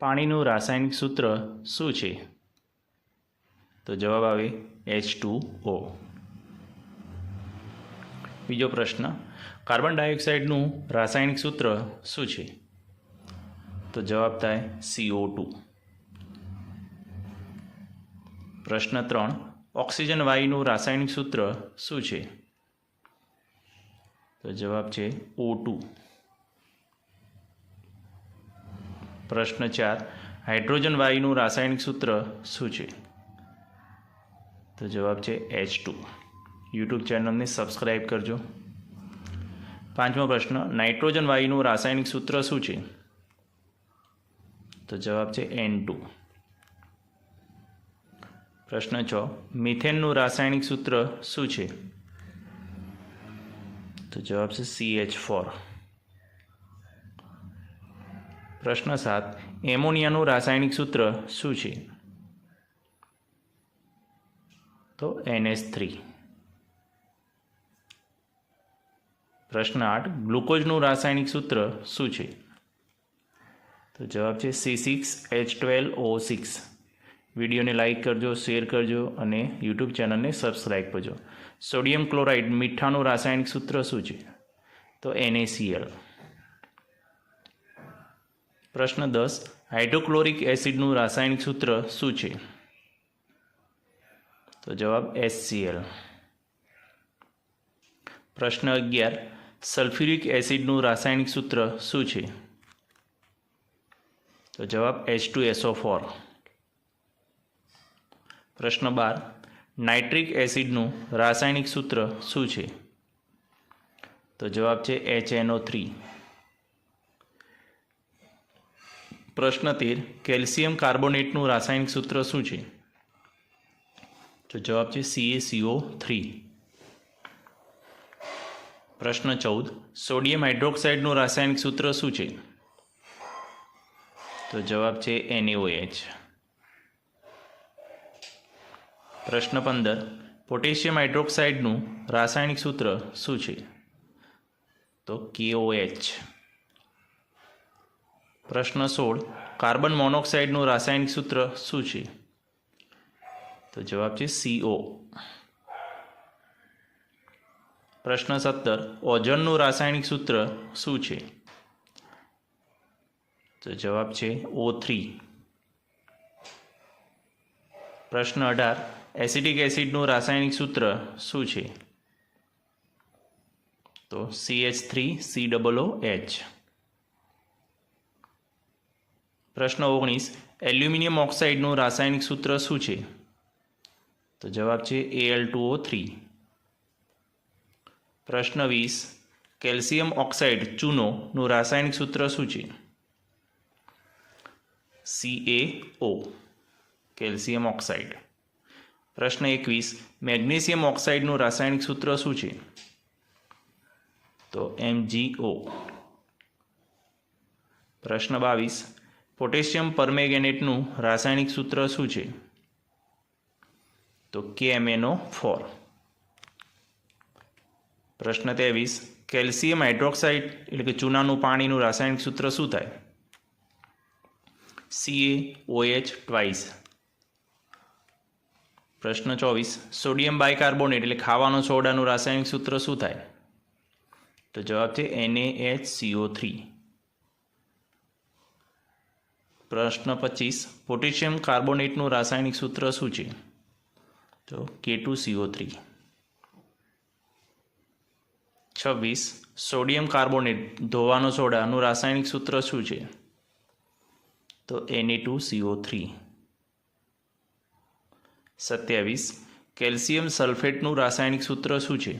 પાણીનું રાસાયણિક સૂત્ર શું છે? તો જવાબ આવે એચ ટુ ઓ બીજો પ્રશ્ન, કાર્બન ડાયોક્સાઇડનું રાસાયણિક સૂત્ર શું છે? તો જવાબ થાય સીઓ ટુ પ્રશ્ન ત્રણ, ઓક્સિજન વાયુનું રાસાયણિક સૂત્ર શું છે? તો જવાબ છે ઓ ટુ પ્રશ્ન ચાર, હાઇડ્રોજન વાયુનું રાસાયણિક સૂત્ર શું છે? તો જવાબ છે એચ ટુ યુટ્યુબ ચેનલને સબસ્ક્રાઈબ કરજો. પાંચમો પ્રશ્ન, નાઇટ્રોજન વાયુનું રાસાયણિક સૂત્ર શું છે? તો જવાબ છે એન ટુ પ્રશ્ન છ, મિથેનનું રાસાયણિક સૂત્ર શું છે? તો જવાબ છે સી એચ ફોર પ્રશ્ન સાત. એમોનિયાનું રાસાયણિક સૂત્ર શું છે? તો એનએસ થ્રી. પ્રશ્ન આઠ. ગ્લુકોઝનું રાસાયણિક સૂત્ર શું છે? તો જવાબ છે C six H twelve O six. વિડીયોને લાઇક કરજો, શેર કરજો અને યુટ્યુબ ચેનલને સબસ્ક્રાઈબ કરજો. સોડિયમ ક્લોરાઇડ મીઠાનું રાસાયણિક સૂત્ર શું છે? તો એનએસીએલ પ્રશ્ન દસ. હાઇડ્રોક્લોરિક એસિડનું રાસાયણિક સૂત્ર શું છે? તો જવાબ એસસીએલ પ્રશ્ન અગિયાર. સલ્ફ્યુરિક એસિડનું રાસાયણિક સૂત્ર શું છે? તો જવાબ એચ ટુ એસઓ ફોર. પ્રશ્ન બાર. નાઇટ્રિક એસિડનું રાસાયણિક સૂત્ર શું છે? તો જવાબ છે એચ એનઓ થ્રી. પ્રશ્ન તેર, કેલ્શિયમ કાર્બોનેટનું રાસાયણિક સૂત્ર શું છે? તો જવાબ છે સીએસીઓ થ્રી પ્રશ્ન ચૌદ, સોડિયમ હાઇડ્રોક્સાઇડનું રાસાયણિક સૂત્ર શું છે? તો જવાબ છે એનએઓએચ પ્રશ્ન પંદર, પોટેશિયમ હાઇડ્રોક્સાઇડનું રાસાયણિક સૂત્ર શું છે? તો કેઓએચ પ્રશ્ન સોળ, કાર્બન મોનોક્સાઇડનું રાસાયણિક સૂત્ર શું છે? તો જવાબ છે સીઓ પ્રશ્ન સત્તર, ઓઝનનું રાસાયણિક સૂત્ર શું છે? તો જવાબ છે ઓ થ્રી પ્રશ્ન અઢાર એસિડિક એસિડનું રાસાયણિક સૂત્ર શું છે? તો C H three C double O H પ્રશ્ન ઓગણીસ, એલ્યુમિનિયમ ઓક્સાઇડનું રાસાયણિક સૂત્ર શું છે? તો જવાબ છે A L two O three પ્રશ્ન વીસ, કેલ્શિયમ ઓક્સાઇડ ચૂનોનું રાસાયણિક સૂત્ર શું છે? C A O calcium oxide. પ્રશ્ન એકવીસ, મેગ્નેશિયમ ઓક્સાઇડનું રાસાયણિક સૂત્ર શું છે? તો એમજીઓ પ્રશ્ન બાવીસ પોટેશિયમ પરમેગેનેટનું રાસાયણિક સૂત્ર શું છે? તો કેએમએનઓ ફોર. પ્રશ્ન ત્રેવીસ, કેલ્શિયમ હાઇડ્રોક્સાઇડ એટલે કે ચૂનાનું પાણીનું રાસાયણિક સૂત્ર શું થાય? સીએ ઓએચ ટ્વાઇસ પ્રશ્ન ચોવીસ, સોડિયમ બાયકાર્બોનેટ એટલે ખાવાનો સોડાનું રાસાયણિક સૂત્ર શું થાય? તો જવાબ છે એનએએચ સીઓ થ્રી પ્રશ્ન પચીસ. પોટેશિયમ કાર્બોનેટનું રાસાયણિક સૂત્ર શું છે? તો કે ટુ સીઓ થ્રી છવ્વીસ. સોડિયમ કાર્બોનેટ, ધોવાનો સોડાનું રાસાયણિક સૂત્ર શું છે? તો એને ટુ સીઓ થ્રી સત્યાવીસ. કેલ્શિયમ સલ્ફેટનું રાસાયણિક સૂત્ર શું છે?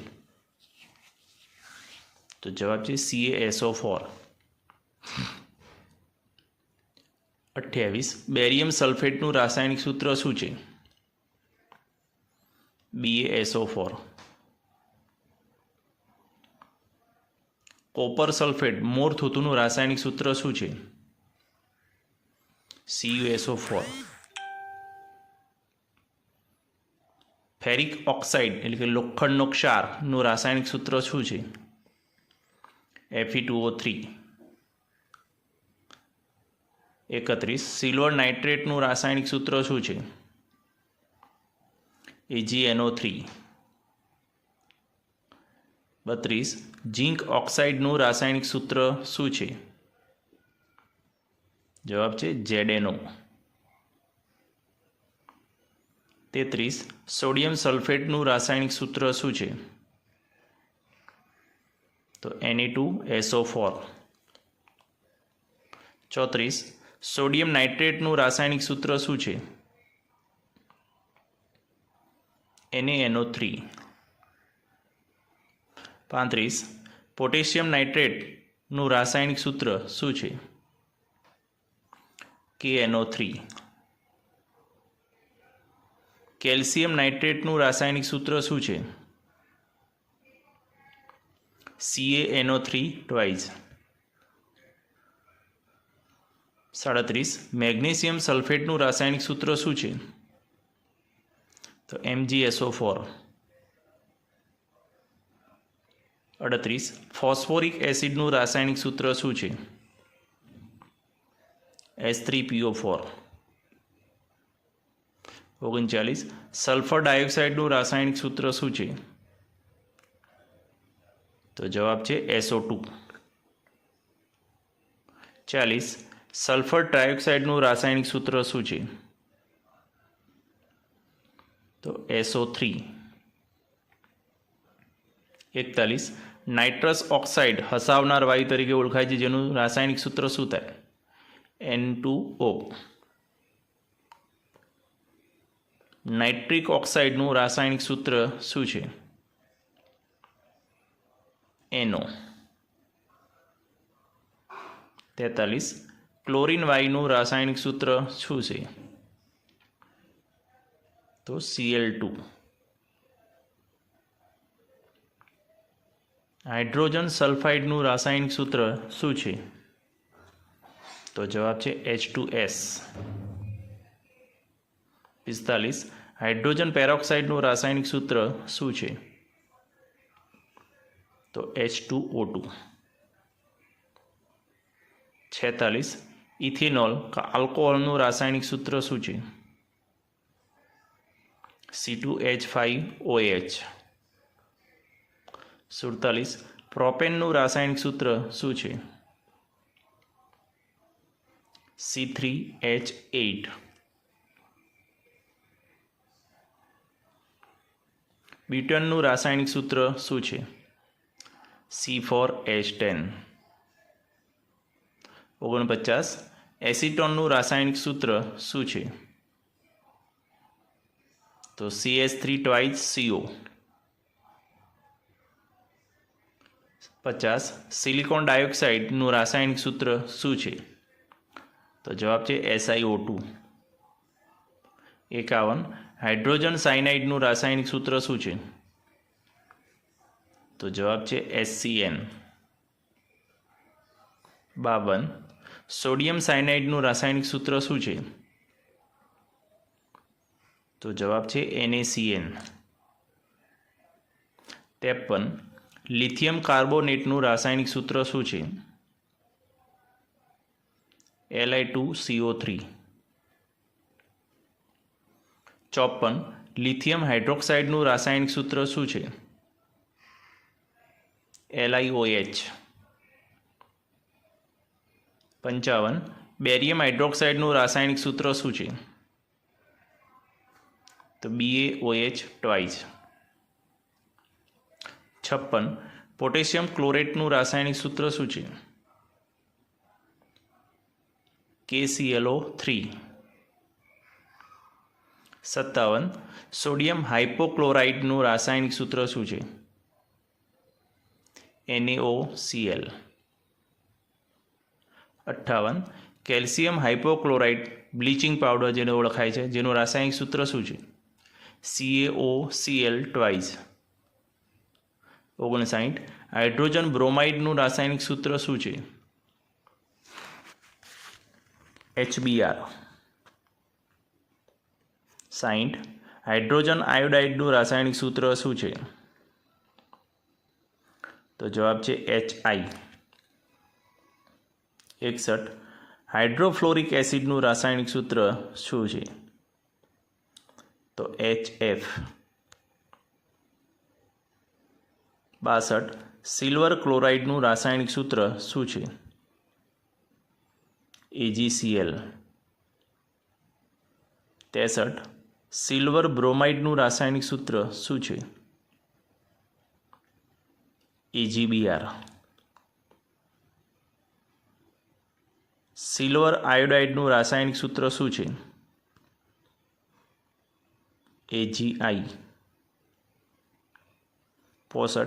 તો જવાબ છે સીએ એસઓ ફોર અઠ્યાવીસ. બેરિયમ સલ્ફેટનું રાસાયણિક સૂત્ર શું છે? બીએએસઓ ફોર કોપર સલ્ફેટ મોર થૂતુનું રાસાયણિક સૂત્ર શું છે? સીયુએસઓ ફોર ફેરિક ઓક્સાઇડ એટલે કે લોખંડનો ક્ષારનું રાસાયણિક સૂત્ર શું છે? એફી ટુ ઓ થ્રી એકત્રીસ. સિલ્વર નાઇટ્રેટનું રાસાયણિક સૂત્ર શું છે? એજીએનઓ થ્રી બત્રીસ. ઝીંક ઓક્સાઇડનું રાસાયણિક સૂત્ર શું છે? જવાબ છે જેડેનો તેત્રીસ. સોડિયમ સલ્ફેટનું રાસાયણિક સૂત્ર શું છે? તો એની ટુ એસઓ ફોર ચોત્રીસ. સોડિયમ નાઇટ્રેટનું રાસાયણિક સૂત્ર શું છે? એનએનઓ થ્રી પાંત્રીસ. પોટેશિયમ નાઇટ્રેટનું રાસાયણિક સૂત્ર શું છે? કેએનઓ થ્રી કેલ્શિયમ નાઇટ્રેટનું રાસાયણિક સૂત્ર શું છે? સીએએનઓ થ્રી ટ્વાઇઝ સાડત્રીસ. મેગ્નેશિયમ સલ્ફેટનું રાસાયણિક સૂત્ર શું છે? તો એમજીએસઓ ફોર. અડત્રીસ. ફોસ્ફોરિક એસિડનું રાસાયણિક સૂત્ર શું છે? S three PO four. ઓગણચાલીસ. સલ્ફર ડાયોક્સાઇડનું રાસાયણિક સૂત્ર શું છે? તો જવાબ છે એસઓ ટુ. ચાલીસ. સલ્ફર ટ્રાયોક્સાઇડનું રાસાયણિક સૂત્ર શું છે? તો એસઓ થ્રી એકતાલીસ. નાઇટ્રસ ઓક્સાઇડ હસાવનાર વાયુ તરીકે ઓળખાય છે, જેનું રાસાયણિક સૂત્ર શું થાય? એન ટુ ઓ નાઇટ્રિક ઓક્સાઇડનું રાસાયણિક સૂત્ર શું છે? એનો તેતાલીસ. ક્લોરિન વાયુનું રાસાયણિક સૂત્ર શું છે? તો સીએલ ટુ હાઇડ્રોજન સલ્ફાઇડનું રાસાયણિક સૂત્ર શું છે? તો જવાબ છે એચ ટુ એસ પિસ્તાલીસ. હાઇડ્રોજન પેરોક્સાઇડનું રાસાયણિક સૂત્ર શું છે? તો એચ ટુ ઓ ટુ છેતાલીસ. ઇથેનોલ આલ્કોહોલનું રાસાયણિક સૂત્ર શું છે? C two H five O H સુડતાલીસ. પ્રોપેનનું રાસાયણિક સૂત્ર શું છે? સી થ્રી એચ એઇટ બ્યુટનનું રાસાયણિક સૂત્ર શું છે? સી ફોર એચ ટેન ઓગણપચાસ એસિટોનનું રાસાયણિક સૂત્ર શું છે? તો સીએસ થ્રી ટ્વાઇસ સીઓ પચાસ સિલિકોન ડાયોક્સાઇડનું રાસાયણિક સૂત્ર શું છે? તો જવાબ છે એસઆઈઓ ટુ એકાવન હાઇડ્રોજન સાયનાઇડનું રાસાયણિક સૂત્ર શું છે? તો જવાબ છે એસસીએન બાવન સોડિયમ સાયનાઇડનું રાસાયણિક સૂત્ર શું છે? તો જવાબ છે એનએસીએન ત્રેપન લિથિયમ કાર્બોનેટનું રાસાયણિક સૂત્ર શું છે? એલઆઈ ટુ સીઓ થ્રી ચોપન લિથિયમ હાઇડ્રોક્સાઇડનું રાસાયણિક સૂત્ર શું છે? એલઆઈઓએચ પંચાવન. બેરિયમ હાઇડ્રોક્સાઇડનું રાસાયણિક સૂત્ર શું છે? તો બીએઓએચ ટ્વાઇસ છપ્પન. પોટેશિયમ ક્લોરેટનું રાસાયણિક સૂત્ર શું છે? કેસીએલઓ થ્રી સત્તાવન. સોડિયમ હાઇપોક્લોરાઇડનું રાસાયણિક સૂત્ર શું છે? એનએઓસીએલ અઠ્ઠાવન. કેલ્શિયમ હાઇપોક્લોરાઇડ બ્લીચિંગ પાવડર જેને ઓળખાય છે, જેનું રાસાયણિક સૂત્ર શું છે? સીએઓ સીએલ ટ્વાઇઝ ઓગણસાઠ. હાઇડ્રોજન બ્રોમાઇડનું રાસાયણિક સૂત્ર શું છે? એચબીઆર સાઠ હાઇડ્રોજન આયોડાઇડનું રાસાયણિક સૂત્ર શું છે? તો જવાબ છે એચ આઈ એકસઠ. હાઇડ્રોફ્લોરિક એસિડનું રાસાયણિક સૂત્ર શું છે? તો એચ એફ બાસઠ. સિલ્વર ક્લોરાઇડનું રાસાયણિક સૂત્ર શું છે? એજીસીએલ ત્રેસઠ. સિલ્વર બ્રોમાઇડનું રાસાયણિક સૂત્ર શું છે? એજીબીઆર સિલ્વર આયોડાઇડનું રાસાયણિક સૂત્ર શું છે? એજીઆઈ પોસઠ.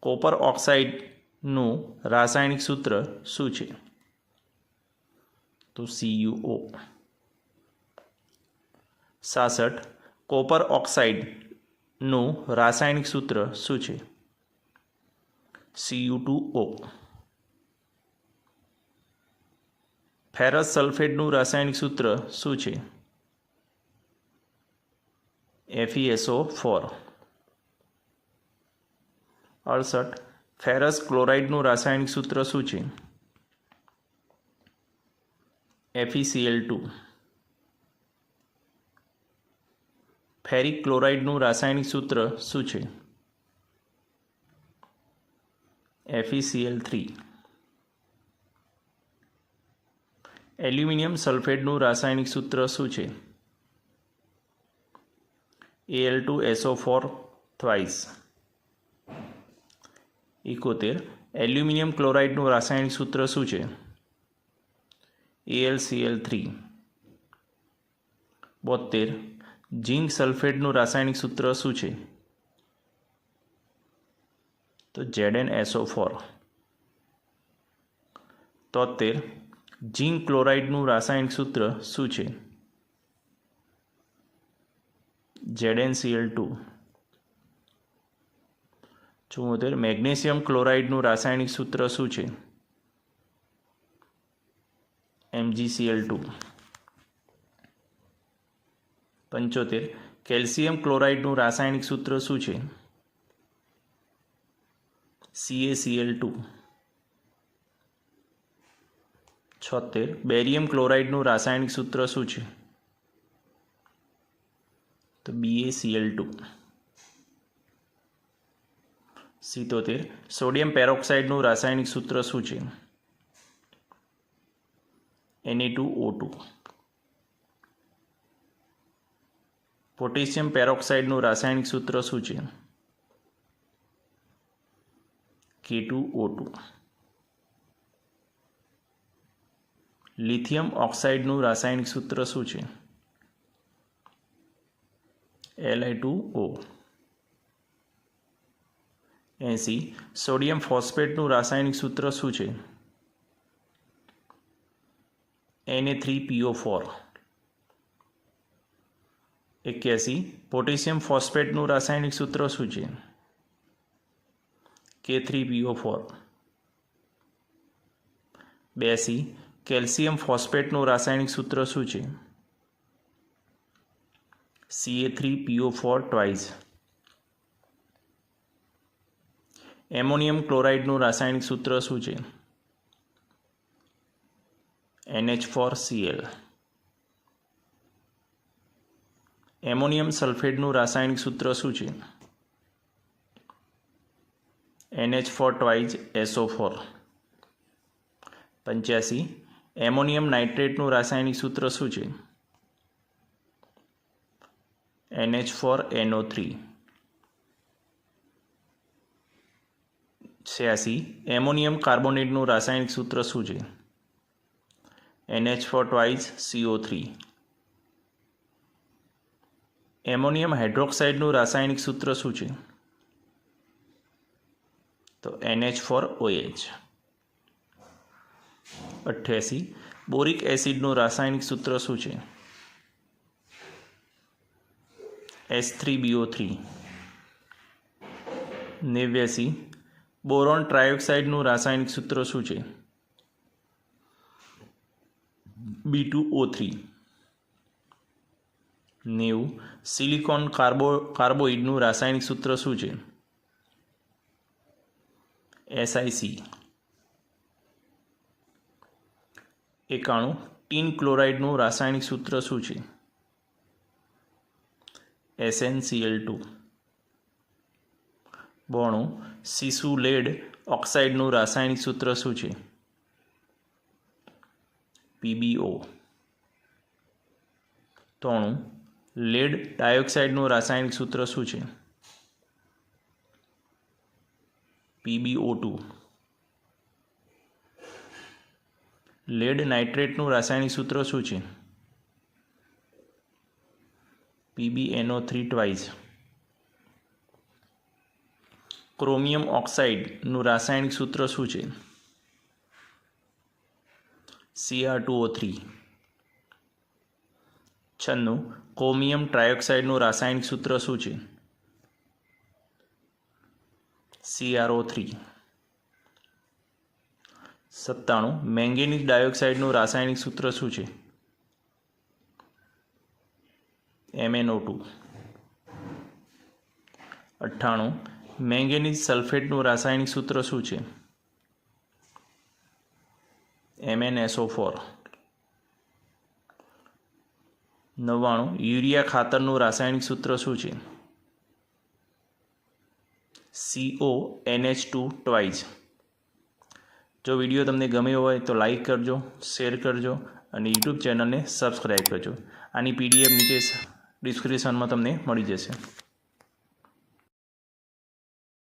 કોપર ઓક્સાઇડનું રાસાયણિક સૂત્ર શું છે? તો સીયુઓ સાસઠ. કોપર ઓક્સાઇડનું રાસાયણિક સૂત્ર શું છે? સીયુ ટુ ઓ ફેરસ સલ્ફેટનું રાસાયણિક સૂત્ર શું છે? એફઈએસઓ ફોર અડસઠ. ફેરસ ક્લોરાઇડનું રાસાયણિક સૂત્ર શું છે? એફઈસીએલ ટુ ફેરિક ક્લોરાઇડનું રાસાયણિક સૂત્ર શું છે? એફઈસીએલ થ્રી એલ્યુમિનિયમ સલ્ફેટનું રાસાયણિક સૂત્ર શું છે? L two SO four twice એકોતેર. એલ્યુમિનિયમ ક્લોરાઇડનું રાસાયણિક સૂત્ર શું છે? એલસીએલ થ્રી બોતેર ઝીંક સલ્ફેટનું રાસાયણિક સૂત્ર શું છે? તો જેડ એન એસો ફોર. તોતેર. ઝીંક ક્લોરાઇડનું રાસાયણિક સૂત્ર શું છે? ઝેડએનસીએલ ટુ. ચુમ્મોતેર મેગ્નેશિયમ ક્લોરાઇડનું રાસાયણિક સૂત્ર શું છે? MGCL two. પંચોતેર, કેલ્શિયમ ક્લોરાઇડનું રાસાયણિક સૂત્ર શું છે? CACL two. છોતેર. બેરિયમ ક્લોરાઇડનું રાસાયણિક સૂત્ર શું છે? તો બીએસીએલ ટુ સિત્તોતેર. સોડિયમ પેરોક્સાઇડનું રાસાયણિક સૂત્ર શું છે? NA two O two potassium પેરોક્સાઇડનું રાસાયણિક સૂત્ર શું છે? K two O two lithium ઓક્સાઇડનું રાસાયણિક સૂત્ર શું છે? એલઆઈ ટુ ઓ એંસી, સોડિયમ ફોસ્ફેટનું રાસાયણિક સૂત્ર શું છે? એને થ્રી પીઓ ફોર એક્યાસી, પોટેશિયમ ફોસ્ફેટનું રાસાયણિક સૂત્ર શું છે? કે થ્રી પીઓ ફોર બેસી કેલ્શિયમ ફોસ્ફેટનું રાસાયણિક સૂત્ર શું છે? CA three PO four twice ammonium ક્લોરાઇડનું રાસાયણિક સૂત્ર શું છે? એનએચ ફોર સીએલ એમોનિયમ સલ્ફેટનું રાસાયણિક સૂત્ર શું છે? NH four twice SO four પંચ્યાસી એમોનિયમ નાઇટ્રેટનું રાસાયણિક સૂત્ર શું છે? NH four NO three. છ્યાસી. એમોનિયમ કાર્બોનેટનું રાસાયણિક સૂત્ર શું છે? NH four twice CO three. Ammonium હાઇડ્રોક્સાઇડનું રાસાયણિક સૂત્ર શું છે? તો એનએચ ફોર ઓએચ અઠ્યાસી. બોરિક એસિડનું રાસાયણિક સૂત્ર શું છે? S three BO three. નેવ્યાસી. બોરોન ટ્રાયોક્સાઇડનું રાસાયણિક સૂત્ર શું છે? B two O three. નેવું. સિલિકોન કાર્બો, કાર્બોઇડનું રાસાયણિક સૂત્ર શું છે? એસઆઈસી એકાણું. ટીન ક્લોરાઇડનું રાસાયણિક સૂત્ર શું છે? એસએનસીએલ ટુ બોણું. સીસુ લેડ ઓક્સાઇડનું રાસાયણિક સૂત્ર શું છે? પીબીઓ ત્રણું લેડ ડાયોક્સાઇડનું રાસાયણિક સૂત્ર શું છે? પીબીઓ ટુ લેડ નાઇટ્રેટનું રાસાયણિક સૂત્ર શું છે? પીબીએનઓ થ્રી ટ્વાઇઝ ક્રોમિયમ ઓક્સાઇડનું રાસાયણિક સૂત્ર શું છે? સીઆર ટુ ઓ થ્રી છન્નું ક્રોમિયમ ટ્રાયોક્સાઇડનું રાસાયણિક સૂત્ર શું છે? સીઆરઓ થ્રી સત્તાણું. મેંગેનીઝ ડાયોક્સાઇડનું રાસાયણિક સૂત્ર શું છે? એમએનઓ ટુ અઠ્ઠાણું. મેંગેનીઝ સલ્ફેટનું રાસાયણિક સૂત્ર શું છે? એમએનએસઓ ફોર નવ્વાણું. યુરિયા ખાતરનું રાસાયણિક સૂત્ર શું છે? સીઓ એનએચ ટુ ટ્વાઇઝ જો વીડિયો તમને ગમ્યો હોય તો લાઈક કરજો, શેર કરજો અને યુટ્યુબ ચેનલને સબસ્ક્રાઈબ કરજો. આની પીડીએફ નીચે ડિસ્ક્રિપ્શનમાં તમને મળી જશે.